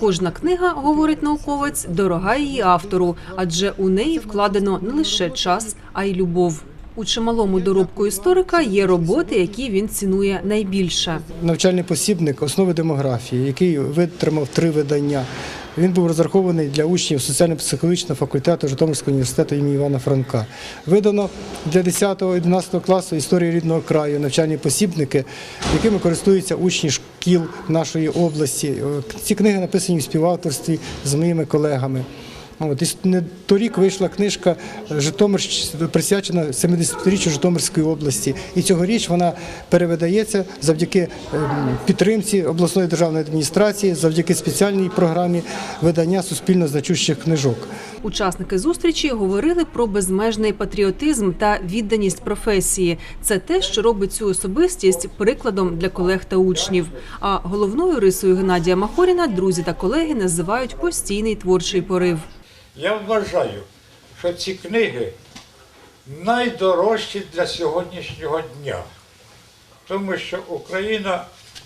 Кожна книга, говорить науковець, дорога її автору, адже у неї вкладено не лише час, а й любов. У чималому доробку історика є роботи, які він цінує найбільше. навчальний посібник основи демографії, який витримав три видання. Він був розрахований для учнів соціально-психологічного факультету Житомирського університету імені Івана Франка. Видано для 10-11 класу історії рідного краю навчальні посібники, якими користуються учні шкіл нашої області. Ці книги написані в співавторстві з моїми колегами. От, не- торік вийшла книжка Житомирщ- присвячена 70-річчю Житомирської області. І цьогоріч вона перевидається завдяки ем, підтримці обласної державної адміністрації, завдяки спеціальній програмі видання суспільно значущих книжок. Учасники зустрічі говорили про безмежний патріотизм та відданість професії. Це те, що робить цю особистість прикладом для колег та учнів. А головною рисою Геннадія Махоріна друзі та колеги називають постійний творчий порив. Я вважаю, що ці книги найдорожчі для сьогоднішнього дня, тому що Україна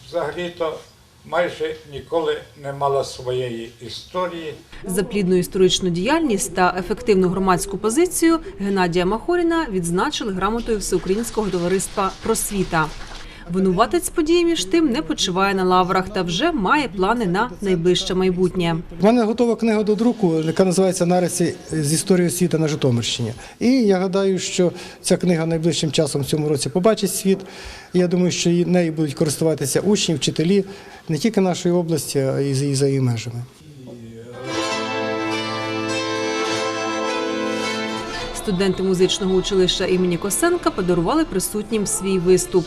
взагалі-то майже ніколи не мала своєї історії. За плідну історичну діяльність та ефективну громадську позицію Геннадія Махоріна відзначили грамотою Всеукраїнського товариства просвіта. Винуватець події між тим не почиває на лаврах та вже має плани на найближче майбутнє. У мене готова книга до друку, яка називається Нариси з історії освіти на Житомирщині. І я гадаю, що ця книга найближчим часом в цьому році побачить світ. І я думаю, що нею будуть користуватися учні, вчителі не тільки нашої області, а й за її межами. Студенти музичного училища імені Косенка подарували присутнім свій виступ.